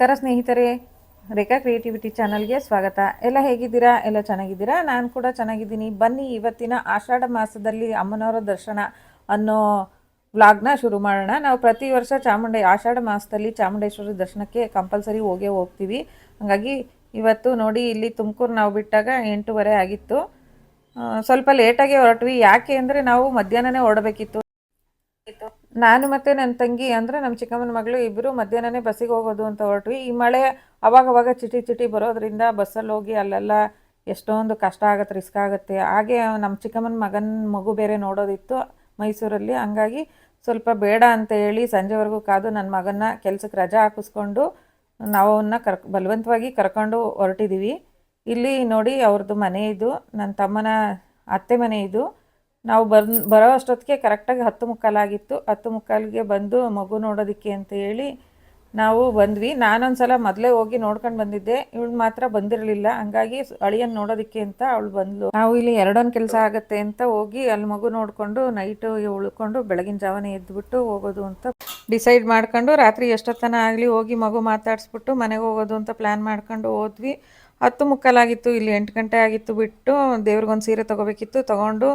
ನಮಸ್ಕಾರ ಸ್ನೇಹಿತರೆ, ರೇಖಾ ಕ್ರಿಯೇಟಿವಿಟಿ ಚಾನಲ್ಗೆ ಸ್ವಾಗತ. ಎಲ್ಲ ಹೇಗಿದ್ದೀರಾ? ಎಲ್ಲ ಚೆನ್ನಾಗಿದ್ದೀರಾ? ನಾನು ಕೂಡ ಚೆನ್ನಾಗಿದ್ದೀನಿ. ಬನ್ನಿ ಇವತ್ತಿನ ಆಷಾಢ ಮಾಸದಲ್ಲಿ ಅಮ್ಮನವರ ದರ್ಶನ ಅನ್ನೋ ವ್ಲಾಗ್ನ ಶುರು ಮಾಡೋಣ. ನಾವು ಪ್ರತಿ ವರ್ಷ ಚಾಮುಂಡಿ, ಆಷಾಢ ಮಾಸದಲ್ಲಿ ಚಾಮುಂಡೇಶ್ವರಿ ದರ್ಶನಕ್ಕೆ ಕಂಪಲ್ಸರಿ ಹೋಗೇ ಹೋಗ್ತೀವಿ. ಹಾಗಾಗಿ ಇವತ್ತು ನೋಡಿ ಇಲ್ಲಿ ತುಮಕೂರು ನಾವು ಬಿಟ್ಟಾಗ ಎಂಟೂವರೆ ಆಗಿತ್ತು. ಸ್ವಲ್ಪ ಲೇಟಾಗಿ ಹೊರಟ್ವಿ. ಯಾಕೆ ಅಂದರೆ ನಾವು ಮಧ್ಯಾಹ್ನನೇ ಹೊರಡಬೇಕಿತ್ತು. ನಾನು ಮತ್ತೆ ನನ್ನ ತಂಗಿ ಅಂದರೆ ನಮ್ಮ ಚಿಕ್ಕಮ್ಮನ ಮಗಳು ಇಬ್ಬರು ಮಧ್ಯಾಹ್ನನೇ ಬಸ್ಸಿಗೆ ಹೋಗೋದು ಅಂತ ಹೊರಟ್ವಿ. ಈ ಮಳೆ ಅವಾಗವಾಗ ಅವಾಗ ಚಿಟಿ ಚಿಟಿ ಬರೋದ್ರಿಂದ ಬಸ್ಸಲ್ಲಿ ಹೋಗಿ ಅಲ್ಲೆಲ್ಲ ಎಷ್ಟೊಂದು ಕಷ್ಟ ಆಗುತ್ತೆ, ರಿಸ್ಕ್ ಆಗುತ್ತೆ. ಹಾಗೆ ನಮ್ಮ ಚಿಕ್ಕಮ್ಮನ ಮಗನ ಮಗು ಬೇರೆ ನೋಡೋದಿತ್ತು ಮೈಸೂರಲ್ಲಿ. ಹಂಗಾಗಿ ಸ್ವಲ್ಪ ಬೇಡ ಅಂತ ಹೇಳಿ ಸಂಜೆವರೆಗೂ ಕಾದು ನನ್ನ ಮಗನ ಕೆಲಸಕ್ಕೆ ರಜಾ ಹಾಕಿಸ್ಕೊಂಡು ನಾವು ಅವನ್ನ ಕರ್, ಬಲವಂತವಾಗಿ ಕರ್ಕೊಂಡು ಹೊರಟಿದ್ದೀವಿ ಇಲ್ಲಿ ನೋಡಿ ಅವ್ರದ್ದು ಮನೆ ಇದು, ನನ್ನ ತಮ್ಮನ ಅತ್ತೆ ಮನೆ ಇದು. ನಾವು ಬರ್, ಬರೋ ಅಷ್ಟೊತ್ತಿಗೆ ಕರೆಕ್ಟಾಗಿ ಹತ್ತು ಮುಕ್ಕಾಲಾಗಿತ್ತು. ಹತ್ತು ಮುಕ್ಕಾಲಿಗೆ ಬಂದು ಮಗು ನೋಡೋದಕ್ಕೆ ಅಂತ ಹೇಳಿ ನಾವು ಬಂದ್ವಿ. ನಾನೊಂದ್ಸಲ ಮೊದಲೇ ಹೋಗಿ ನೋಡ್ಕೊಂಡು ಬಂದಿದ್ದೆ. ಇವಳು ಮಾತ್ರ ಬಂದಿರಲಿಲ್ಲ. ಹಂಗಾಗಿ ಅಳಿಯನ್ನು ನೋಡೋದಕ್ಕೆ ಅಂತ ಅವಳು ಬಂದ್ಲು. ನಾವು ಇಲ್ಲಿ ಎರಡೊಂದು ಕೆಲಸ ಆಗುತ್ತೆ ಅಂತ ಹೋಗಿ ಅಲ್ಲಿ ಮಗು ನೋಡಿಕೊಂಡು ನೈಟು ಉಳ್ಕೊಂಡು ಬೆಳಗಿನ ಜಾವನೇ ಎದ್ದುಬಿಟ್ಟು ಹೋಗೋದು ಅಂತ ಡಿಸೈಡ್ ಮಾಡ್ಕೊಂಡು ರಾತ್ರಿ ಎಷ್ಟೊತ್ತನ ಆಗಲಿ ಹೋಗಿ ಮಗು ಮಾತಾಡಿಸ್ಬಿಟ್ಟು ಮನೆಗೆ ಹೋಗೋದು ಅಂತ ಪ್ಲ್ಯಾನ್ ಮಾಡ್ಕೊಂಡು ಹೋದ್ವಿ. ಹತ್ತು ಮುಕ್ಕಾಲಾಗಿತ್ತು. ಇಲ್ಲಿ ಎಂಟು ಗಂಟೆ ಆಗಿತ್ತು ಬಿಟ್ಟು ದೇವ್ರಿಗೊಂದು ಸೀರೆ ತೊಗೋಬೇಕಿತ್ತು. ತೊಗೊಂಡು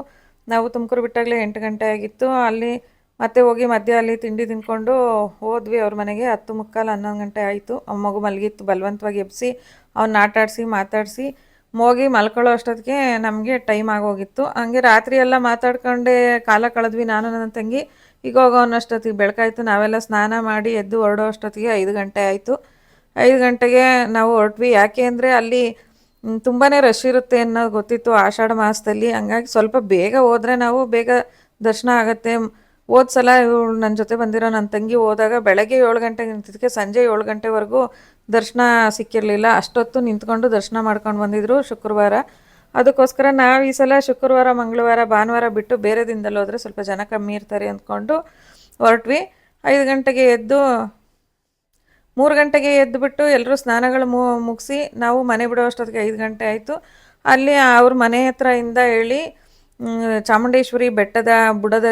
ನಾವು ತುಮಕೂರು ಬಿಟ್ಟಾಗಲೇ ಎಂಟು ಗಂಟೆ ಆಗಿತ್ತು. ಅಲ್ಲಿ ಮತ್ತೆ ಹೋಗಿ ಮಧ್ಯ ಅಲ್ಲಿ ತಿಂಡಿ ತಿನ್ಕೊಂಡು ಹೋದ್ವಿ ಅವ್ರ ಮನೆಗೆ. ಹತ್ತು ಮುಕ್ಕಾಲು ಹನ್ನೊಂದು ಗಂಟೆ ಆಯಿತು. ಆ ಮಗು ಮಲಗಿತ್ತು. ಬಲವಂತವಾಗಿ ಎಬ್ಬಿಸಿ ಅವ್ನ ಆಟಾಡಿಸಿ, ಮಾತಾಡಿಸಿ ಹೋಗಿ ಮಲ್ಕೊಳ್ಳೋ ಅಷ್ಟೊತ್ತಿಗೆ ನಮಗೆ ಟೈಮ್ ಆಗೋಗಿತ್ತು. ಹಂಗೆ ರಾತ್ರಿ ಎಲ್ಲ ಮಾತಾಡ್ಕೊಂಡೇ ಕಾಲ ಕಳೆದ್ವಿ ನಾನು, ನನ್ನ ತಂಗಿ. ಈಗ ಹೋಗೋ ಬೆಳಕಾಯಿತು ಬೆಳಕಾಯ್ತು. ನಾವೆಲ್ಲ ಸ್ನಾನ ಮಾಡಿ ಎದ್ದು ಹೊರಡೋ ಅಷ್ಟೊತ್ತಿಗೆ ಐದು ಗಂಟೆ ಆಯಿತು. ಐದು ಗಂಟೆಗೆ ನಾವು ಹೊರಟ್ವಿ. ಯಾಕೆ ಅಂದರೆ ಅಲ್ಲಿ ಮ್, ತುಂಬಾನೇ ರಶ್ ಇರುತ್ತೆ ಅನ್ನೋದು ಗೊತ್ತಿತ್ತು ಆಷಾಢ ಮಾಸದಲ್ಲಿ. ಹಂಗಾಗಿ ಸ್ವಲ್ಪ ಬೇಗ ಹೋದರೆ ನಾವು ಬೇಗ ದರ್ಶನ ಆಗುತ್ತೆ. ಹೋದ ಸಲ ಇವಳು ನನ್ನ ಜೊತೆ ಬಂದಿರೋ ನನ್ನ ತಂಗಿ ಹೋದಾಗ ಬೆಳಗ್ಗೆ ಏಳು ಗಂಟೆಗೆ ನಿಂತಿದ್ದಕ್ಕೆ ಸಂಜೆ ಏಳು ಗಂಟೆವರೆಗೂ ದರ್ಶನ ಸಿಕ್ಕಿರಲಿಲ್ಲ. ಅಷ್ಟೊತ್ತು ನಿಂತ್ಕೊಂಡು ದರ್ಶನ ಮಾಡ್ಕೊಂಡು ಬಂದಿದ್ರು ಶುಕ್ರವಾರ. ಅದಕ್ಕೋಸ್ಕರ ನಾವು ಈ ಸಲ ಶುಕ್ರವಾರ ಮಂಗಳವಾರ ಭಾನುವಾರ ಬಿಟ್ಟು ಬೇರೆ ದಿನದಲ್ಲಿ ಹೋದರೆ ಸ್ವಲ್ಪ ಜನ ಕಮ್ಮಿ ಇರ್ತಾರೆ ಅಂದ್ಕೊಂಡು ಹೊರಟ್ವಿ. ಐದು ಗಂಟೆಗೆ ಎದ್ದು ಮೂರು ಗಂಟೆಗೆ ಎದ್ದುಬಿಟ್ಟು ಎಲ್ಲರೂ ಸ್ನಾನಗಳು ಮು ಮುಗಿಸಿ ನಾವು ಮನೆ ಬಿಡೋ ಅಷ್ಟೊತ್ತಿಗೆ ಐದು ಗಂಟೆ ಆಯಿತು. ಅಲ್ಲಿ ಅವ್ರ ಮನೆ ಹತ್ರ ಇಂದ ಹೇಳಿ ಚಾಮುಂಡೇಶ್ವರಿ ಬೆಟ್ಟದ ಬುಡದ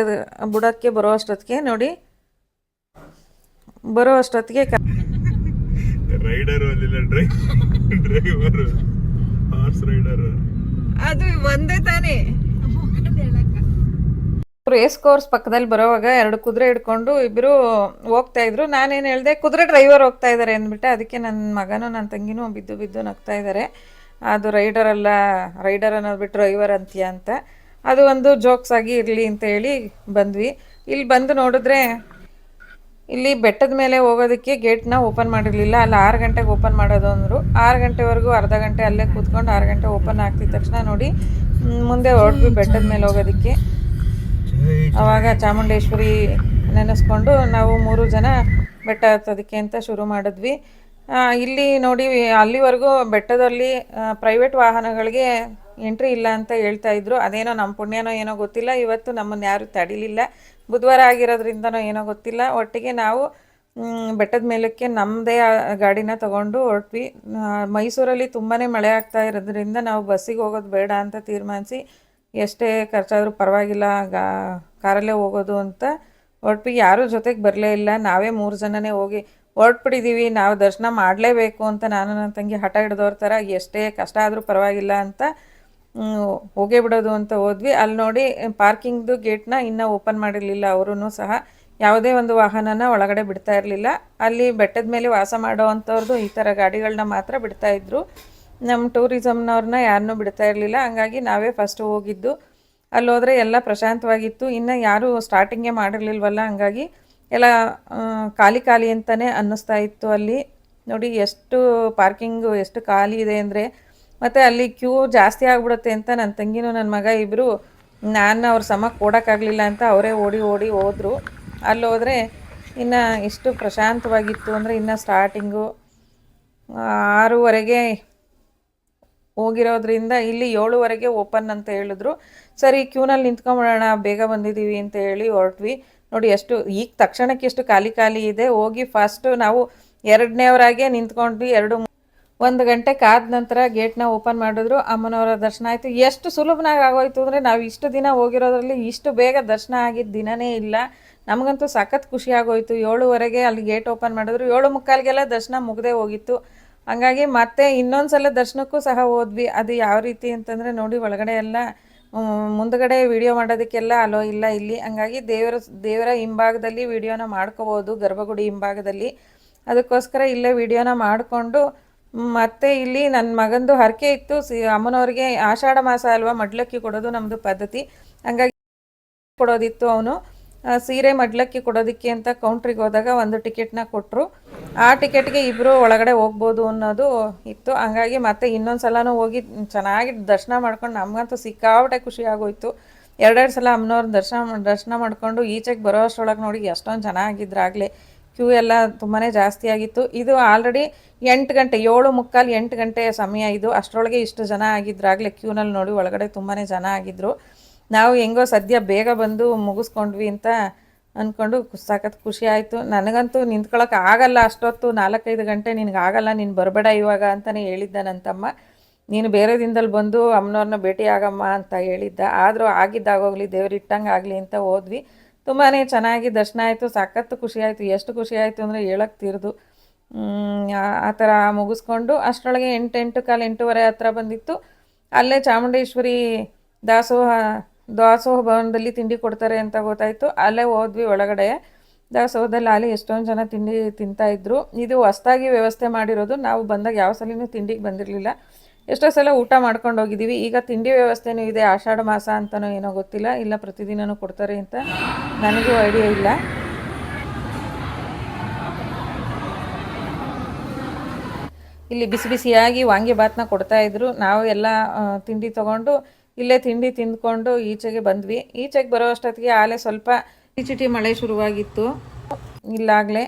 ಬುಡಕ್ಕೆ ಬರೋ ಅಷ್ಟೊತ್ತಿಗೆ ನೋಡಿ. ಬರೋ ಅಷ್ಟೊತ್ತಿಗೆ ರೈಡರ್ ಅಲ್ಲಿಲ್ಲ ಡ್ರೈವರ್ ಹಾರ್ಸ್ ರೈಡರ್. ಅದು ಒಂದೇ ತಾನೇ. ರೇಸ್ ಕೋರ್ಸ್ ಪಕ್ಕದಲ್ಲಿ ಬರೋವಾಗ ಎರಡು ಕುದುರೆ ಹಿಡ್ಕೊಂಡು ಇಬ್ಬರು ಹೋಗ್ತಾ ಇದ್ರು. ನಾನೇನು ಹೇಳಿದೆ, ಕುದುರೆ ಡ್ರೈವರ್ ಹೋಗ್ತಾ ಇದ್ದಾರೆ ಅಂದ್ಬಿಟ್ಟು. ಅದಕ್ಕೆ ನನ್ನ ಮಗನೂ ನನ್ನ ತಂಗಿನೂ ಬಿದ್ದು ಬಿದ್ದು ನಗ್ತಾ ಇದ್ದಾರೆ ಅದು ರೈಡರ್ ಅಲ್ಲ ರೈಡರ್ ಅನ್ನೋದು ಬಿಟ್ಟು ಡ್ರೈವರ್ ಅಂತೀಯ ಅಂತ. ಅದು ಒಂದು ಜೋಕ್ಸ್ ಆಗಿ ಇರಲಿ ಅಂತ ಹೇಳಿ ಬಂದ್ವಿ. ಇಲ್ಲಿ ಬಂದು ನೋಡಿದ್ರೆ, ಇಲ್ಲಿ ಬೆಟ್ಟದ ಮೇಲೆ ಹೋಗೋದಕ್ಕೆ ಗೇಟ್ನ ಓಪನ್ ಮಾಡಿರಲಿಲ್ಲ. ಅಲ್ಲಿ ಆರು ಗಂಟೆಗೆ ಓಪನ್ ಮಾಡೋದು ಅಂದರು. ಆರು ಗಂಟೆವರೆಗೂ ಅರ್ಧ ಗಂಟೆ ಅಲ್ಲೇ ಕೂತ್ಕೊಂಡು ಆರು ಗಂಟೆ ಓಪನ್ ಆಗ್ತಿದ್ದ ತಕ್ಷಣ ನೋಡಿ, ಮುಂದೆ ಹೊರಟ್ವಿ ಬೆಟ್ಟದ ಮೇಲೆ ಹೋಗೋದಕ್ಕೆ. ಅವಾಗ ಚಾಮುಂಡೇಶ್ವರಿ ನೆನೆಸ್ಕೊಂಡು ನಾವು ಮೂರು ಜನ ಬೆಟ್ಟ ಹತ್ತೋದಕ್ಕೆ ಅಂತ ಶುರು ಮಾಡಿದ್ವಿ. ಇಲ್ಲಿ ನೋಡಿ, ಅಲ್ಲಿವರೆಗೂ ಬೆಟ್ಟದಲ್ಲಿ ಪ್ರೈವೇಟ್ ವಾಹನಗಳಿಗೆ ಎಂಟ್ರಿ ಇಲ್ಲ ಅಂತ ಹೇಳ್ತಾ ಇದ್ರು. ಅದೇನೋ ನಮ್ಮ ಪುಣ್ಯನೋ ಏನೋ ಗೊತ್ತಿಲ್ಲ. ಇವತ್ತು ನಮ್ಮನ್ನು ಯಾರು ತಡಿಲಿಲ್ಲ. ಬುಧವಾರ ಆಗಿರೋದ್ರಿಂದನೋ ಏನೋ ಗೊತ್ತಿಲ್ಲ. ಒಟ್ಟಿಗೆ ನಾವು ಬೆಟ್ಟದ ಮೇಲಕ್ಕೆ ನಮ್ಮದೇ ಗಾಡಿನ ತಗೊಂಡು ಹೊರಟ್ವಿ. ಮೈಸೂರಲ್ಲಿ ತುಂಬಾ ಮಳೆ ಆಗ್ತಾ ಇರೋದ್ರಿಂದ ನಾವು ಬಸ್ಸಿಗೆ ಹೋಗೋದು ಬೇಡ ಅಂತ ತೀರ್ಮಾನಿಸಿ ಎಷ್ಟೇ ಖರ್ಚಾದರೂ ಪರವಾಗಿಲ್ಲ, ಗಾ, ಕಾರಲ್ಲೇ ಹೋಗೋದು ಅಂತ ಹೊರಟ್ಬಿಟ್ಟು ಯಾರೂ ಜೊತೆಗೆ ಬರಲೇ ಇಲ್ಲ. ನಾವೇ ಮೂರು ಜನನೇ ಹೋಗಿ ಹೊರಟ್ಬಿಟ್ಟಿದ್ದೀವಿ ನಾವು ದರ್ಶನ ಮಾಡಲೇಬೇಕು ಅಂತ ನಾನು ನನ್ನ ತಂಗಿ ಹಠ ಹಿಡ್ದವ್ರ ಥರ ಎಷ್ಟೇ ಕಷ್ಟ ಆದರೂ ಪರವಾಗಿಲ್ಲ ಅಂತ ಹೋಗೇ ಬಿಡೋದು ಅಂತ ಹೋದ್ವಿ. ಅಲ್ಲಿ ನೋಡಿ ಪಾರ್ಕಿಂಗ್ದು ಗೇಟ್ನ ಇನ್ನೂ ಓಪನ್ ಮಾಡಿರಲಿಲ್ಲ ಅವರೂ ಸಹ ಯಾವುದೇ ಒಂದು ವಾಹನನ ಒಳಗಡೆ ಬಿಡ್ತಾ ಇರಲಿಲ್ಲ. ಅಲ್ಲಿ ಬೆಟ್ಟದ ಮೇಲೆ ವಾಸ ಮಾಡೋ ಅಂಥವ್ರದ್ದು ಈ ಥರ ಗಾಡಿಗಳನ್ನ ಮಾತ್ರ ಬಿಡ್ತಾ ಇದ್ರು. ನಮ್ಮ ಟೂರಿಸಮ್ನವ್ರನ್ನ ಯಾರನ್ನೂ ಬಿಡ್ತಾ ಇರಲಿಲ್ಲ. ಹಂಗಾಗಿ ನಾವೇ ಫಸ್ಟ್ ಹೋಗಿದ್ದು. ಅಲ್ಲಿ ಹೋದರೆ ಎಲ್ಲ ಪ್ರಶಾಂತವಾಗಿತ್ತು. ಇನ್ನು ಯಾರೂ ಸ್ಟಾರ್ಟಿಂಗೇ ಮಾಡಿರಲಿಲ್ವಲ್ಲ? ಹಂಗಾಗಿ ಎಲ್ಲ ಖಾಲಿ ಖಾಲಿ ಅಂತಲೇ ಅನ್ನಿಸ್ತಾ ಇತ್ತು ಅಲ್ಲಿ. ನೋಡಿ ಎಷ್ಟು ಪಾರ್ಕಿಂಗು ಎಷ್ಟು ಖಾಲಿ ಇದೆ ಅಂದರೆ. ಮತ್ತು ಅಲ್ಲಿ ಕ್ಯೂ ಜಾಸ್ತಿ ಆಗಿಬಿಡುತ್ತೆ ಅಂತ ನನ್ನ ತಂಗಿನೂ ನನ್ನ ಮಗ ಇಬ್ಬರು ನಾನು ಅವ್ರ ಸಮ ಕೊಡೋಕ್ಕಾಗಲಿಲ್ಲ ಅಂತ ಅವರೇ ಓಡಿ ಓಡಿ ಹೋದರು. ಅಲ್ಲಿ ಹೋದರೆ ಇನ್ನು ಎಷ್ಟು ಪ್ರಶಾಂತವಾಗಿತ್ತು ಅಂದರೆ ಇನ್ನು ಸ್ಟಾರ್ಟಿಂಗು ಆರೂವರೆಗೆ ಹೋಗಿರೋದ್ರಿಂದ ಇಲ್ಲಿ ಏಳುವರೆಗೆ ಓಪನ್ ಅಂತ ಹೇಳಿದ್ರು. ಸರಿ, ಕ್ಯೂನಲ್ಲಿ ನಿಂತ್ಕೊಂಬಿಡೋಣ, ಬೇಗ ಬಂದಿದ್ದೀವಿ ಅಂತ ಹೇಳಿ ಹೊರಟ್ವಿ. ನೋಡಿ, ಎಷ್ಟು ಈಗ ತಕ್ಷಣಕ್ಕೆ ಎಷ್ಟು ಖಾಲಿ ಖಾಲಿ ಇದೆ. ಹೋಗಿ ಫಸ್ಟು ನಾವು ಎರಡನೇವರಾಗೆ ನಿಂತ್ಕೊಂಡ್ವಿ. ಎರಡು ಒಂದು ಗಂಟೆ ಕಾದ ನಂತರ ಗೇಟ್ನ ಓಪನ್ ಮಾಡಿದ್ರು. ಅಮ್ಮನವರ ದರ್ಶನ ಆಯಿತು. ಎಷ್ಟು ಸುಲಭನಾಗಿ ಆಗೋಯ್ತು ಅಂದರೆ ನಾವು ಇಷ್ಟು ದಿನ ಹೋಗಿರೋದ್ರಲ್ಲಿ ಇಷ್ಟು ಬೇಗ ದರ್ಶನ ಆಗಿದ್ದ ದಿನನೇ ಇಲ್ಲ. ನಮಗಂತೂ ಸಖತ್ ಖುಷಿ ಆಗೋಯ್ತು. ಏಳುವರೆಗೆ ಅಲ್ಲಿ ಗೇಟ್ ಓಪನ್ ಮಾಡಿದ್ರು. ಏಳು ಮುಕ್ಕಾಲಿಗೆಲ್ಲ ದರ್ಶನ ಮುಗ್ದೇ ಹೋಗಿತ್ತು. ಹಂಗಾಗಿ ಮತ್ತೆ ಇನ್ನೊಂದು ಸಲ ದರ್ಶನಕ್ಕೂ ಸಹ ಹೋದ್ವಿ. ಅದು ಯಾವ ರೀತಿ ಅಂತಂದರೆ ನೋಡಿ, ಒಳಗಡೆ ಎಲ್ಲ ಮುಂದಗಡೆ ವಿಡಿಯೋ ಮಾಡೋದಕ್ಕೆಲ್ಲ ಅಲೋ ಇಲ್ಲ ಇಲ್ಲಿ. ಹಂಗಾಗಿ ದೇವರ ದೇವರ ಹಿಂಭಾಗದಲ್ಲಿ ವಿಡಿಯೋನ ಮಾಡ್ಕೋಬೋದು, ಗರ್ಭಗುಡಿ ಹಿಂಭಾಗದಲ್ಲಿ. ಅದಕ್ಕೋಸ್ಕರ ಇಲ್ಲೇ ವಿಡಿಯೋನ ಮಾಡಿಕೊಂಡು, ಮತ್ತೆ ಇಲ್ಲಿ ನನ್ನ ಮಗಂದು ಹರಕೆ ಇತ್ತು. ಸಿ, ಅಮ್ಮನವ್ರಿಗೆ ಆಷಾಢ ಮಾಸ ಅಲ್ವಾ, ಮಡ್ಲಕ್ಕಿ ಕೊಡೋದು ನಮ್ಮದು ಪದ್ಧತಿ. ಹಂಗಾಗಿ ಕೊಡೋದಿತ್ತು ಅವನು. ಸೀರೆ ಮಡ್ಲಕ್ಕಿ ಕೊಡೋದಕ್ಕೆ ಅಂತ ಕೌಂಟ್ರಿಗೆ ಹೋದಾಗ ಒಂದು ಟಿಕೆಟ್ನ ಕೊಟ್ಟರು ಆ ಟಿಕೆಟ್ಗೆ ಇಬ್ಬರು ಒಳಗಡೆ ಹೋಗ್ಬೋದು ಅನ್ನೋದು ಇತ್ತು. ಹಂಗಾಗಿ ಮತ್ತೆ ಇನ್ನೊಂದು ಸಲನೂ ಹೋಗಿ ಚೆನ್ನಾಗಿ ದರ್ಶನ ಮಾಡ್ಕೊಂಡು ನಮಗಂತೂ ಸಿಕ್ಕಾಪಟ್ಟೆ ಖುಷಿ ಆಗೋಯ್ತು. ಎರಡೆರಡು ಸಲ ಅಮ್ಮನವ್ರ ದರ್ಶನ ದರ್ಶನ ಮಾಡಿಕೊಂಡು ಈಚೆಗೆ ಬರೋ ಅಷ್ಟರೊಳಗೆ ನೋಡಿ ಎಷ್ಟೊಂದು ಚೆನ್ನಾಗಿದ್ರಾಗಲೇ. ಕ್ಯೂ ಎಲ್ಲ ತುಂಬಾ ಜಾಸ್ತಿ ಆಗಿತ್ತು. ಇದು ಆಲ್ರೆಡಿ ಎಂಟು ಗಂಟೆ, ಏಳು ಮುಕ್ಕಾಲು ಎಂಟು ಗಂಟೆ ಸಮಯ ಇದು. ಅಷ್ಟರೊಳಗೆ ಇಷ್ಟು ಜನ ಆಗಿದ್ರಾಗಲೇ ಕ್ಯೂನಲ್ಲಿ ನೋಡಿ ಒಳಗಡೆ ತುಂಬಾ ಜನ ಆಗಿದ್ದರು ನಾವು ಹೆಂಗೋ ಸದ್ಯ ಬೇಗ ಬಂದು ಮುಗಿಸ್ಕೊಂಡ್ವಿ ಅಂತ ಅಂದ್ಕೊಂಡು ಸಖತ್ ಖುಷಿ ಆಯಿತು. ನನಗಂತೂ ನಿಂತ್ಕೊಳಕ್ಕೆ ಆಗಲ್ಲ, ಅಷ್ಟೊತ್ತು ನಾಲ್ಕೈದು ಗಂಟೆ ನಿನಗಾಗಲ್ಲ ನೀನು ಬರಬೇಡ ಇವಾಗ ಅಂತಲೇ ಹೇಳಿದ್ದ ನನ್ನ ತಮ್ಮ ನೀನು ಬೇರೆ ದಿನದಲ್ಲಿ ಬಂದು ಅಮ್ಮನವ್ರನ್ನ ಭೇಟಿ ಆಗಮ್ಮ ಅಂತ ಹೇಳಿದ್ದ. ಆದರೂ ಆಗಿದ್ದಾಗೋಗ್ಲಿ, ದೇವ್ರು ಇಟ್ಟಂಗೆ ಆಗಲಿ ಅಂತ ಹೋದ್ವಿ. ತುಂಬಾ ಚೆನ್ನಾಗಿ ದರ್ಶನ ಆಯಿತು ಸಖತ್ತು ಖುಷಿ ಆಯಿತು. ಎಷ್ಟು ಖುಷಿ ಆಯಿತು ಅಂದರೆ ಹೇಳಕ್ಕೆ ತಿರ್ದು. ಆ ಥರ ಮುಗಿಸ್ಕೊಂಡು ಅಷ್ಟರೊಳಗೆ ಎಂಟು ಎಂಟು ಕಾಲು ಎಂಟೂವರೆ ಹತ್ರ ಬಂದಿತ್ತು. ಅಲ್ಲೇ ಚಾಮುಂಡೇಶ್ವರಿ ದಾಸೋಹ ದಾಸೋಹ ಭವನದಲ್ಲಿ ತಿಂಡಿ ಕೊಡ್ತಾರೆ ಅಂತ ಗೊತ್ತಾಯಿತು. ಅಲ್ಲೇ ಹೋದ್ವಿ ಒಳಗಡೆ. ದಾಸೋಹದಲ್ಲಿ ಅಲ್ಲಿ ಎಷ್ಟೊಂದು ಜನ ತಿಂಡಿ ತಿಂತಾ ಇದ್ರು. ಇದು ಹೊಸ್ದಾಗಿ ವ್ಯವಸ್ಥೆ ಮಾಡಿರೋದು. ನಾವು ಬಂದಾಗ ಯಾವ ಸಲಿನೂ ತಿಂಡಿಗೆ ಬಂದಿರಲಿಲ್ಲ. ಎಷ್ಟೋ ಸಲ ಊಟ ಮಾಡ್ಕೊಂಡು ಹೋಗಿದ್ದೀವಿ ಈಗ ತಿಂಡಿ ವ್ಯವಸ್ಥೆನೂ ಇದೆ. ಆಷಾಢ ಮಾಸ ಅಂತಲೂ ಏನೋ ಗೊತ್ತಿಲ್ಲ. ಇಲ್ಲ ಪ್ರತಿದಿನವೂ ಕೊಡ್ತಾರೆ ಅಂತ ನನಗೂ ಐಡಿಯಾ ಇಲ್ಲ. ಇಲ್ಲಿ ಬಿಸಿ ಬಿಸಿಯಾಗಿ ವಾಂಗಿಭಾತ್ನ ಕೊಡ್ತಾ ಇದ್ರು. ನಾವು ಎಲ್ಲ ತಿಂಡಿ ತಗೊಂಡು ಇಲ್ಲೇ ತಿಂಡಿ ತಿಂದ್ಕೊಂಡು ಈಚೆಗೆ ಬಂದ್ವಿ. ಈಚೆಗೆ ಬರೋ ಅಷ್ಟೊತ್ತಿಗೆ ಆಲೆ ಸ್ವಲ್ಪ ಚಿಟಿ ಮಳೆ ಶುರುವಾಗಿತ್ತು. ಇಲ್ಲಾಗಲೇ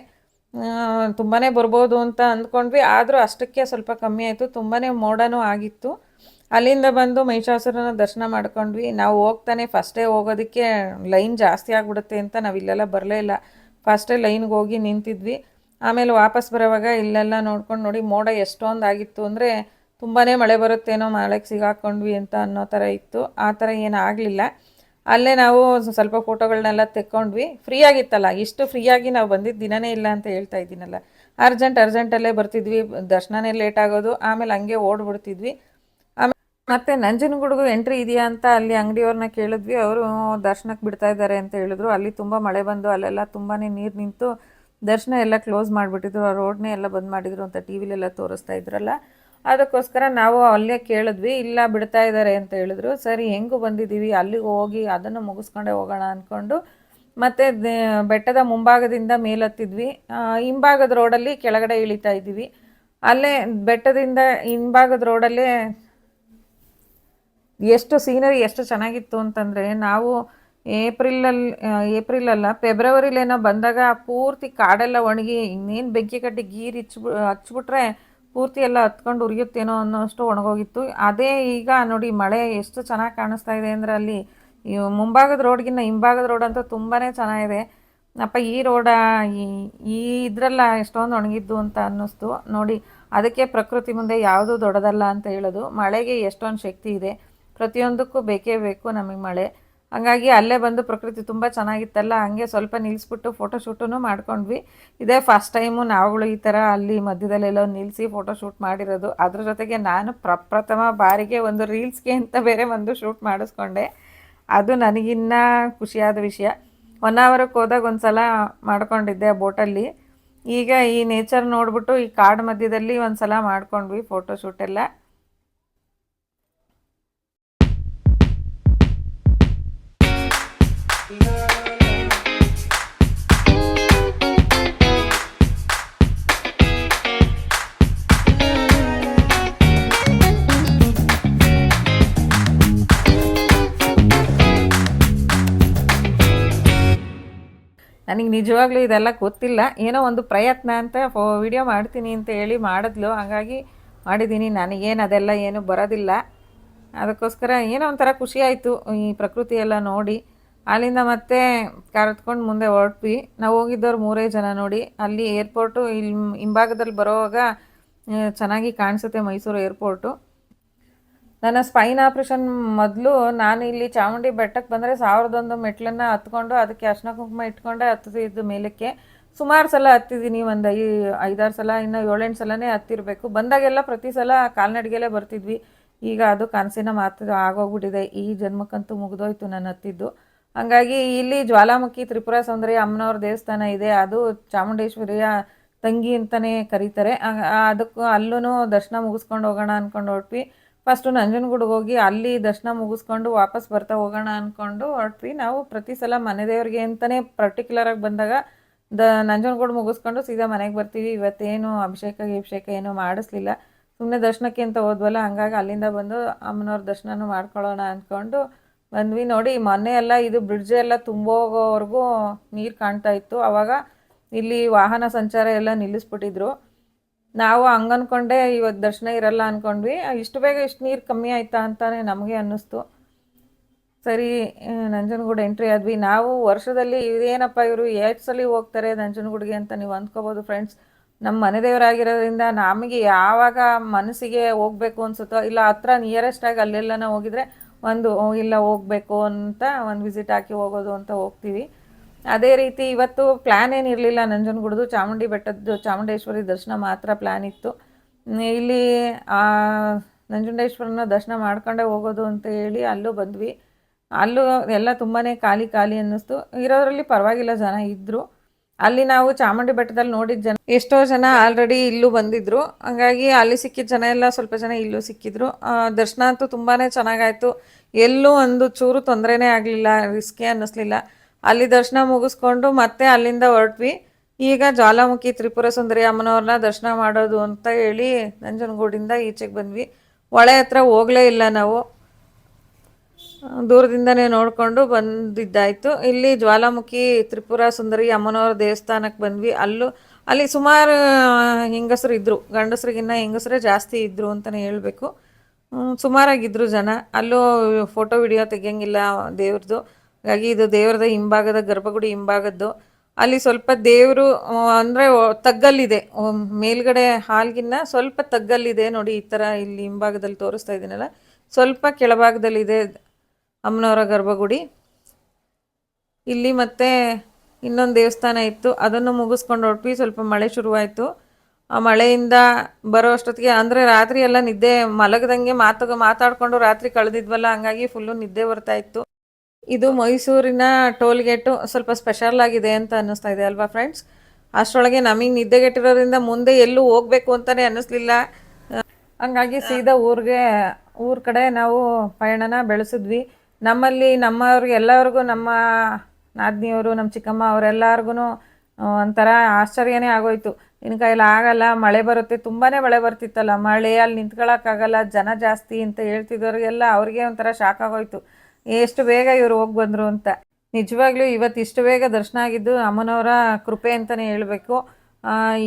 ತುಂಬಾ ಬರ್ಬೋದು ಅಂತ ಅಂದ್ಕೊಂಡ್ವಿ. ಆದರೂ ಅಷ್ಟಕ್ಕೆ ಸ್ವಲ್ಪ ಕಮ್ಮಿ ಆಯಿತು. ತುಂಬಾ ಮೋಡನೂ ಆಗಿತ್ತು. ಅಲ್ಲಿಂದ ಬಂದು ಮಹಿಷಾಸುರನ ದರ್ಶನ ಮಾಡ್ಕೊಂಡ್ವಿ. ನಾವು ಹೋಗ್ತಾನೆ ಫಸ್ಟೇ ಹೋಗೋದಕ್ಕೆ ಲೈನ್ ಜಾಸ್ತಿ ಆಗಿಬಿಡುತ್ತೆ ಅಂತ ನಾವು ಇಲ್ಲೆಲ್ಲ ಬರಲೇ ಇಲ್ಲ. ಫಸ್ಟೇ ಲೈನ್ಗೆ ಹೋಗಿ ನಿಂತಿದ್ವಿ. ಆಮೇಲೆ ವಾಪಸ್ ಬರೋವಾಗ ಇಲ್ಲೆಲ್ಲ ನೋಡ್ಕೊಂಡು ನೋಡಿ ಮೋಡ ಎಷ್ಟೊಂದು ಆಗಿತ್ತು ಅಂದರೆ ತುಂಬಾ ಮಳೆ ಬರುತ್ತೇನೋ ಮಳೆಗೆ ಸಿಗಾಕೊಂಡ್ವಿ ಅಂತ ಅನ್ನೋ ಥರ ಇತ್ತು. ಆ ಥರ ಏನು ಆಗಲಿಲ್ಲ. ಅಲ್ಲೇ ನಾವು ಸ್ವಲ್ಪ ಫೋಟೋಗಳನ್ನೆಲ್ಲ ತೆಕ್ಕೊಂಡ್ವಿ. ಫ್ರೀ ಆಗಿತ್ತಲ್ಲ, ಇಷ್ಟು ಫ್ರೀಯಾಗಿ ನಾವು ಬಂದಿದ್ದು ದಿನನೇ ಇಲ್ಲ ಅಂತ ಹೇಳ್ತಾ ಇದ್ದೀನಲ್ಲ. ಅರ್ಜೆಂಟ್, ಅರ್ಜೆಂಟಲ್ಲೇ ಬರ್ತಿದ್ವಿ, ದರ್ಶನನೇ ಲೇಟ್ ಆಗೋದು, ಆಮೇಲೆ ಹಂಗೆ ಓಡ್ಬಿಡ್ತಿದ್ವಿ. ಆಮೇಲೆ ಮತ್ತೆ ನಂಜನಗೂಡಿಗೂ ಎಂಟ್ರಿ ಇದೆಯಾ ಅಂತ ಅಲ್ಲಿ ಅಂಗಡಿಯವ್ರನ್ನ ಕೇಳಿದ್ವಿ. ಅವರು ದರ್ಶನಕ್ಕೆ ಬಿಡ್ತಾ ಇದ್ದಾರೆ ಅಂತ ಹೇಳಿದ್ರು. ಅಲ್ಲಿ ತುಂಬ ಮಳೆ ಬಂದು ಅಲ್ಲೆಲ್ಲ ತುಂಬಾ ನೀರು ನಿಂತು ದರ್ಶನ ಎಲ್ಲ ಕ್ಲೋಸ್ ಮಾಡಿಬಿಟ್ಟಿದ್ರು. ಆ ರೋಡ್ನೇ ಎಲ್ಲ ಬಂದ್ ಮಾಡಿದ್ರು ಅಂತ ಟಿ ವಿಲೆಲ್ಲ ತೋರಿಸ್ತಾ ಇದ್ರಲ್ಲ. ಅದಕ್ಕೋಸ್ಕರ ನಾವು ಅಲ್ಲೇ ಕೇಳಿದ್ವಿ, ಇಲ್ಲ ಬಿಡ್ತಾ ಇದ್ದಾರೆ ಅಂತ ಹೇಳಿದ್ರು. ಸರಿ, ಹೆಂಗೂ ಬಂದಿದ್ದೀವಿ? ಅಲ್ಲಿಗೆ ಹೋಗಿ ಅದನ್ನು ಮುಗಿಸ್ಕೊಂಡೇ ಹೋಗೋಣ ಅಂದ್ಕೊಂಡು ಮತ್ತು ಬೆಟ್ಟದ ಮುಂಭಾಗದಿಂದ ಮೇಲತ್ತಿದ್ವಿ. ಹಿಂಭಾಗದ ರೋಡಲ್ಲಿ ಕೆಳಗಡೆ ಇಳಿತಾ ಇದ್ದೀವಿ. ಅಲ್ಲೇ ಬೆಟ್ಟದಿಂದ ಹಿಂಭಾಗದ ರೋಡಲ್ಲೇ ಎಷ್ಟು ಸೀನರಿ ಎಷ್ಟು ಚೆನ್ನಾಗಿತ್ತು ಅಂತಂದರೆ, ನಾವು ಏಪ್ರಿಲಲ್ಲಿ ಏಪ್ರಿಲ್ ಅಲ್ಲ ಫೆಬ್ರವರಿಲೇನೋ ಬಂದಾಗ ಪೂರ್ತಿ ಕಾಡೆಲ್ಲ ಒಣಗಿ ಇನ್ನೇನು ಬೆಂಕಿ ಕಟ್ಟಿ ಗೀರು ಹಚ್ಬಿ ಹಚ್ಬಿಟ್ರೆ ಪೂರ್ತಿ ಎಲ್ಲ ಹತ್ಕೊಂಡು ಉರಿಯುತ್ತೇನೋ ಅನ್ನೋಷ್ಟು ಒಣಗೋಗಿತ್ತು. ಅದೇ ಈಗ ನೋಡಿ ಮಳೆ ಎಷ್ಟು ಚೆನ್ನಾಗಿ ಕಾಣಿಸ್ತಾ ಇದೆ ಅಂದರೆ ಅಲ್ಲಿ ಮುಂಭಾಗದ ರೋಡ್ಗಿನ್ನ ಹಿಂಭಾಗದ ರೋಡ್ ಅಂತೂ ತುಂಬಾ ಚೆನ್ನಾಗಿದೆ. ಅಪ್ಪ, ಈ ರೋಡ ಈ ಇದ್ರಲ್ಲ ಎಷ್ಟೊಂದು ಒಣಗಿದ್ದು ಅಂತ ಅನ್ನಿಸ್ತು. ನೋಡಿ, ಅದಕ್ಕೆ ಪ್ರಕೃತಿ ಮುಂದೆ ಯಾವುದು ದೊಡ್ಡದಲ್ಲ ಅಂತ ಹೇಳೋದು. ಮಳೆಗೆ ಎಷ್ಟೊಂದು ಶಕ್ತಿ ಇದೆ. ಪ್ರತಿಯೊಂದಕ್ಕೂ ಬೇಕೇ ಬೇಕು ನಮಗೆ ಮಳೆ. ಹಾಗಾಗಿ ಅಲ್ಲೇ ಬಂದು ಪ್ರಕೃತಿ ತುಂಬ ಚೆನ್ನಾಗಿತ್ತಲ್ಲ, ಹಂಗೆ ಸ್ವಲ್ಪ ನಿಲ್ಲಿಸ್ಬಿಟ್ಟು ಫೋಟೋ ಶೂಟೂ ಮಾಡ್ಕೊಂಡ್ವಿ. ಇದೇ ಫಸ್ಟ್ ಟೈಮು ನಾವುಗಳು ಈ ಥರ ಅಲ್ಲಿ ಮಧ್ಯದಲ್ಲೆಲ್ಲ ನಿಲ್ಲಿಸಿ ಫೋಟೋ ಶೂಟ್ ಮಾಡಿರೋದು. ಅದ್ರ ಜೊತೆಗೆ ನಾನು ಪ್ರಪ್ರಥಮ ಬಾರಿಗೆ ಒಂದು ರೀಲ್ಸ್ಗೆ ಅಂತ ಬೇರೆ ಒಂದು ಶೂಟ್ ಮಾಡಿಸ್ಕೊಂಡೆ. ಅದು ನನಗಿನ್ನ ಖುಷಿಯಾದ ವಿಷಯ. ಒನ್ ಅವರ್ಗೆ ಹೋದಾಗ ಒಂದು ಸಲ ಮಾಡ್ಕೊಂಡಿದ್ದೆ ಬೋಟಲ್ಲಿ ಈಗ ಈ ನೇಚರ್ ನೋಡ್ಬಿಟ್ಟು ಈ ಕಾಡು ಮಧ್ಯದಲ್ಲಿ ಒಂದು ಸಲ ಮಾಡ್ಕೊಂಡ್ವಿ ಫೋಟೋ ಶೂಟ್ ನನಗೆ ನಿಜವಾಗ್ಲೂ ಇದೆಲ್ಲ ಗೊತ್ತಿಲ್ಲ. ಏನೋ ಒಂದು ಪ್ರಯತ್ನ ಅಂತ ಫೋ ವಿಡಿಯೋ ಮಾಡ್ತೀನಿ ಅಂತ ಹೇಳಿ ಮಾಡಿದ್ಲು. ಹಾಗಾಗಿ ಮಾಡಿದ್ದೀನಿ. ನನಗೇನು ಅದೆಲ್ಲ ಏನು ಬರೋದಿಲ್ಲ. ಅದಕ್ಕೋಸ್ಕರ ಏನೋ ಒಂಥರ ಖುಷಿಯಾಯಿತು ಈ ಪ್ರಕೃತಿ ಎಲ್ಲ ನೋಡಿ. ಅಲ್ಲಿಂದ ಮತ್ತೆ ಕಾರ್ ಹತ್ಕೊಂಡು ಮುಂದೆ ಹೊರಟ್ವಿ. ನಾವು ಹೋಗಿದ್ದವ್ರು ಮೂರೇ ಜನ ನೋಡಿ. ಅಲ್ಲಿ ಏರ್ಪೋರ್ಟು ಇಲ್ಲಿ ಹಿಂಭಾಗದಲ್ಲಿ ಬರೋವಾಗ ಚೆನ್ನಾಗಿ ಕಾಣಿಸುತ್ತೆ ಮೈಸೂರು ಏರ್ಪೋರ್ಟು ನನ್ನ ಸ್ಪೈನ್ ಆಪ್ರೇಷನ್ ಮೊದಲು ನಾನು ಇಲ್ಲಿ ಚಾಮುಂಡಿ ಬೆಟ್ಟಕ್ಕೆ ಬಂದರೆ ಸಾವಿರದೊಂದು ಮೆಟ್ಲನ್ನು ಹತ್ಕೊಂಡು ಅದಕ್ಕೆ ಅರ್ಶಿನ ಕುಂಕುಮ ಇಟ್ಕೊಂಡೆ ಹತ್ತಿದ್ದು ಮೇಲಕ್ಕೆ. ಸುಮಾರು ಸಲ ಹತ್ತಿದ್ದೀನಿ, ಒಂದು ಐ, ಐದಾರು ಸಲ, ಇನ್ನು ಏಳೆಂಟು ಸಲನೇ ಹತ್ತಿರಬೇಕು. ಬಂದಾಗೆಲ್ಲ ಪ್ರತಿ ಸಲ ಕಾಲ್ನಡಿಗೆಲ್ಲೇ ಬರ್ತಿದ್ವಿ. ಈಗ ಅದು ಕನಸಿನ ಮಾತು ಆಗೋಗ್ಬಿಟ್ಟಿದೆ. ಈ ಜನ್ಮಕ್ಕಂತೂ ಮುಗಿದೋಯ್ತು ನಾನು ಹತ್ತಿದ್ದು. ಹಂಗಾಗಿ ಇಲ್ಲಿ ಜ್ವಾಲಾಮುಖಿ ತ್ರಿಪುರ ಸೌಂದರ್ಯ ಅಮ್ಮನವ್ರ ದೇವಸ್ಥಾನ ಇದೆ. ಅದು ಚಾಮುಂಡೇಶ್ವರಿಯ ತಂಗಿ ಅಂತಲೇ ಕರೀತಾರೆ. ಅದಕ್ಕೂ ಅಲ್ಲೂ ದರ್ಶನ ಮುಗಿಸ್ಕೊಂಡು ಹೋಗೋಣ ಅಂದ್ಕೊಂಡು ಹೊರಟ್ವಿ. ಫಸ್ಟು ನಂಜನಗೂಡಿಗೆ ಹೋಗಿ ಅಲ್ಲಿ ದರ್ಶನ ಮುಗಿಸ್ಕೊಂಡು ವಾಪಸ್ ಬರ್ತಾ ಹೋಗೋಣ ಅಂದ್ಕೊಂಡು ಹೊರಟ್ವಿ. ನಾವು ಪ್ರತಿ ಸಲ ಮನೆ ದೇವ್ರಿಗೆ ಅಂತಲೇ ಪರ್ಟಿಕ್ಯುಲರಾಗಿ ಬಂದಾಗ ದ, ನಂಜನಗೂಡು ಮುಗಿಸ್ಕೊಂಡು ಸೀದಾ ಮನೆಗೆ ಬರ್ತೀವಿ. ಇವತ್ತೇನು ಅಭಿಷೇಕ ಅಭಿಷೇಕ ಏನೂ ಮಾಡಿಸ್ಲಿಲ್ಲ. ಸುಮ್ಮನೆ ದರ್ಶನಕ್ಕೆ ಅಂತ ಹೋದ್ವಲ್ಲ, ಹಂಗಾಗಿ ಅಲ್ಲಿಂದ ಬಂದು ಅಮ್ಮನವ್ರ ದರ್ಶನನೂ ಮಾಡ್ಕೊಳ್ಳೋಣ ಅಂದ್ಕೊಂಡು ಬಂದ್ವಿ ನೋಡಿ, ಮೊನ್ನೆ ಎಲ್ಲ ಇದು ಬ್ರಿಡ್ಜ್ ಎಲ್ಲ ತುಂಬೋಗೋವರೆಗೂ ನೀರು ಕಾಣ್ತಾ ಇತ್ತು. ಆವಾಗ ಇಲ್ಲಿ ವಾಹನ ಸಂಚಾರ ಎಲ್ಲ ನಿಲ್ಲಿಸ್ಬಿಟ್ಟಿದ್ರು. ನಾವು ಹಂಗನ್ಕೊಂಡೆ ಇವತ್ತು ದರ್ಶನ ಇರಲ್ಲ ಅಂದ್ಕೊಂಡ್ವಿ ಇಷ್ಟು ಬೇಗ ಇಷ್ಟು ನೀರು ಕಮ್ಮಿ ಆಯ್ತಾ ಅಂತಾನೆ ನಮಗೆ ಅನ್ನಿಸ್ತು. ಸರಿ, ನಂಜನಗೂಡು ಎಂಟ್ರಿ ಆದ್ವಿ. ನಾವು ವರ್ಷದಲ್ಲಿ ಇದೇನಪ್ಪ ಇವರು ಎಷ್ಟು ಸಲ ಹೋಗ್ತಾರೆ ನಂಜನಗೂಡಿಗೆ ಅಂತ ನೀವು ಅಂದ್ಕೋಬೋದು ಫ್ರೆಂಡ್ಸ್ ನಮ್ಮ ಮನೆ ದೇವರಾಗಿರೋದ್ರಿಂದ ನಮಗೆ ಯಾವಾಗ ಮನಸ್ಸಿಗೆ ಹೋಗ್ಬೇಕು ಅನ್ಸುತ್ತೋ, ಇಲ್ಲ ಹತ್ರ ನಿಯರೆಸ್ಟಾಗಿ ಅಲ್ಲೆಲ್ಲನ ಹೋಗಿದ್ರೆ ಒಂದು ಇಲ್ಲ, ಹೋಗ್ಬೇಕು ಅಂತ ಒಂದು ವಿಸಿಟ್ ಹಾಕಿ ಹೋಗೋದು ಅಂತ ಹೋಗ್ತೀವಿ. ಅದೇ ರೀತಿ ಇವತ್ತು ಪ್ಲ್ಯಾನ್ ಏನಿರಲಿಲ್ಲ ನಂಜನಗೂಡ್ದು, ಚಾಮುಂಡಿ ಬೆಟ್ಟದ್ದು, ಚಾಮುಂಡೇಶ್ವರಿ ದರ್ಶನ ಮಾತ್ರ ಪ್ಲ್ಯಾನ್ ಇತ್ತು. ಇಲ್ಲಿ ನಂಜುಂಡೇಶ್ವರನ ದರ್ಶನ ಮಾಡ್ಕೊಂಡೇ ಹೋಗೋದು ಅಂತ ಹೇಳಿ ಅಲ್ಲೂ ಬಂದ್ವಿ. ಅಲ್ಲೂ ಎಲ್ಲ ತುಂಬಾ ಖಾಲಿ ಖಾಲಿ ಅನ್ನಿಸ್ತು. ಇರೋದ್ರಲ್ಲಿ ಪರವಾಗಿಲ್ಲ, ಜನ ಇದ್ದರು ಅಲ್ಲಿ ನಾವು ಚಾಮುಂಡಿ ಬೆಟ್ಟದಲ್ಲಿ ನೋಡಿದ ಜನ, ಎಷ್ಟೋ ಜನ ಆಲ್ರೆಡಿ ಇಲ್ಲೂ ಬಂದಿದ್ರು. ಹಂಗಾಗಿ ಅಲ್ಲಿ ಸಿಕ್ಕಿದ ಜನ ಎಲ್ಲ ಸ್ವಲ್ಪ ಜನ ಇಲ್ಲೂ ಸಿಕ್ಕಿದ್ರು. ದರ್ಶನ ಅಂತೂ ತುಂಬಾ ಚೆನ್ನಾಗಾಯ್ತು. ಎಲ್ಲೂ ಒಂದು ಚೂರು ತೊಂದರೆನೇ ಆಗಲಿಲ್ಲ, ರಿಸ್ಕೇ ಅನ್ನಿಸ್ಲಿಲ್ಲ. ಅಲ್ಲಿ ದರ್ಶನ ಮುಗಿಸ್ಕೊಂಡು ಮತ್ತೆ ಅಲ್ಲಿಂದ ಹೊರಟ್ವಿ. ಈಗ ಜ್ವಾಲಾಮುಖಿ ತ್ರಿಪುರ ಸುಂದರಿ ಅಮ್ಮನವ್ರನ್ನ ದರ್ಶನ ಮಾಡೋದು ಅಂತ ಹೇಳಿ ನಂಜನಗೂಡಿಂದ ಈಚೆಗೆ ಬಂದ್ವಿ. ಹೊಳೆ ಹತ್ರ ಹೋಗಲೇ ಇಲ್ಲ ನಾವು. ದೂರದಿಂದನೇ ನೋಡಿಕೊಂಡು ಬಂದಿದ್ದಾಯಿತು. ಇಲ್ಲಿ ಜ್ವಾಲಾಮುಖಿ ತ್ರಿಪುರ ಸುಂದರಿ ಅಮ್ಮನವರ ದೇವಸ್ಥಾನಕ್ಕೆ ಬಂದ್ವಿ. ಅಲ್ಲೂ, ಅಲ್ಲಿ ಸುಮಾರು ಹೆಂಗಸರು ಇದ್ದರು ಗಂಡಸರಿಗಿನ್ನ ಹೆಂಗಸರೇ ಜಾಸ್ತಿ ಇದ್ದರು ಅಂತಲೇ ಹೇಳಬೇಕು. ಸುಮಾರಾಗಿದ್ದರು ಜನ. ಅಲ್ಲೂ ಫೋಟೋ, ವಿಡಿಯೋ ತೆಗಿಯಂಗಿಲ್ಲ ದೇವ್ರದ್ದು ಹಾಗಾಗಿ ಇದು ದೇವ್ರದ ಹಿಂಭಾಗದ, ಗರ್ಭಗುಡಿ ಹಿಂಭಾಗದ್ದು. ಅಲ್ಲಿ ಸ್ವಲ್ಪ ದೇವರು ಅಂದರೆ ತಗ್ಗಲ್ಲಿದೆ. ಮೇಲ್ಗಡೆ ಹಾಲ್ಗಿನ್ನ ಸ್ವಲ್ಪ ತಗ್ಗಲ್ಲಿದೆ. ನೋಡಿ, ಈ ಥರ ಇಲ್ಲಿ ಹಿಂಭಾಗದಲ್ಲಿ ತೋರಿಸ್ತಾ ಇದ್ದೀನಲ್ಲ. ಸ್ವಲ್ಪ ಕೆಳಭಾಗದಲ್ಲಿದೆ. ಅಮ್ಮನವರ ಗರ್ಭಗುಡಿ. ಇಲ್ಲಿ ಮತ್ತೆ ಇನ್ನೊಂದು ದೇವಸ್ಥಾನ ಇತ್ತು. ಅದನ್ನು ಮುಗಿಸ್ಕೊಂಡು ಹೊರಟ್ವಿ. ಸ್ವಲ್ಪ ಮಳೆ ಶುರುವಾಯಿತು. ಆ ಮಳೆಯಿಂದ ಬರೋ ಅಷ್ಟೊತ್ತಿಗೆ, ಅಂದರೆ ರಾತ್ರಿ ಎಲ್ಲ ನಿದ್ದೆ ಮಲಗದಂಗೆ ಮಾತು ಮಾತಾಡಿಕೊಂಡು ರಾತ್ರಿ ಕಳೆದಿದ್ವಲ್ಲ, ಹಂಗಾಗಿ ಫುಲ್ಲು ನಿದ್ದೆ ಬರ್ತಾ ಇತ್ತು. ಇದು ಮೈಸೂರಿನ ಟೋಲ್ ಗೇಟು ಸ್ವಲ್ಪ ಸ್ಪೆಷಲ್ ಆಗಿದೆ ಅಂತ ಅನ್ನಿಸ್ತಾ ಇದೆ ಅಲ್ವಾ ಫ್ರೆಂಡ್ಸ್ ಅಷ್ಟರೊಳಗೆ ನಮಗೆ ನಿದ್ದೆಗೆಟ್ಟಿರೋದ್ರಿಂದ ಮುಂದೆ ಎಲ್ಲೂ ಹೋಗ್ಬೇಕು ಅಂತಲೇ ಅನ್ನಿಸ್ಲಿಲ್ಲ. ಹಂಗಾಗಿ ಸೀದಾ ಊರಿಗೆ, ಊರ ಕಡೆ ನಾವು ಪಯಣನ ಬೆಳೆಸಿದ್ವಿ. ನಮ್ಮಲ್ಲಿ ನಮ್ಮವ್ರಿಗೆ ಎಲ್ಲರಿಗೂ ನಮ್ಮ ನಾದಿನಿಯವರು, ನಮ್ಮ ಚಿಕ್ಕಮ್ಮ ಅವರೆಲ್ಲರಿಗೂ ಒಂಥರ ಆಶ್ಚರ್ಯನೇ ಆಗೋಯ್ತು. ನಿನ್ನ ಕೈಯಲ್ಲಿ ಆಗಲ್ಲ, ಮಳೆ ಬರುತ್ತೆ ತುಂಬಾ ಮಳೆ ಬರ್ತಿತ್ತಲ್ಲ. ಮಳೆ, ಅಲ್ಲಿ ನಿಂತ್ಕೊಳ್ಳೋಕ್ಕಾಗಲ್ಲ ಜನ ಜಾಸ್ತಿ ಅಂತ ಹೇಳ್ತಿದ್ದವ್ರಿಗೆಲ್ಲ ಅವ್ರಿಗೆ ಒಂಥರ ಶಾಕ್ ಆಗೋಯ್ತು. ಎಷ್ಟು ಬೇಗ ಇವರು ಹೋಗಿ ಬಂದರು ಅಂತ. ನಿಜವಾಗ್ಲೂ ಇವತ್ತು ಇಷ್ಟು ಬೇಗ ದರ್ಶನ ಆಗಿದ್ದು ಅಮ್ಮನವರ ಕೃಪೆ ಅಂತಲೇ ಹೇಳಬೇಕು.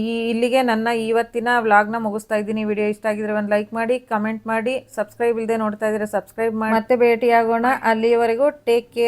ಈ ಇಲ್ಲಿಗೆ ನನ್ನ ಇವತ್ತಿನ ವ್ಲಾಗ್ನ ಮುಗಿಸ್ತಾ ಇದ್ದೀನಿ. ವಿಡಿಯೋ ಇಷ್ಟ ಆಗಿದ್ರೆ ಒಂದು ಲೈಕ್ ಮಾಡಿ, ಕಮೆಂಟ್ ಮಾಡಿ, ಸಬ್ಸ್ಕ್ರೈಬ್ ಇಲ್ಲದೆ ನೋಡ್ತಾ ಇದ್ರೆ ಸಬ್ಸ್ಕ್ರೈಬ್ ಮಾಡಿ. ಮತ್ತೆ ಭೇಟಿಯಾಗೋಣ. ಅಲ್ಲಿಯವರೆಗೂ ಟೇಕ್ ಕೇರ್.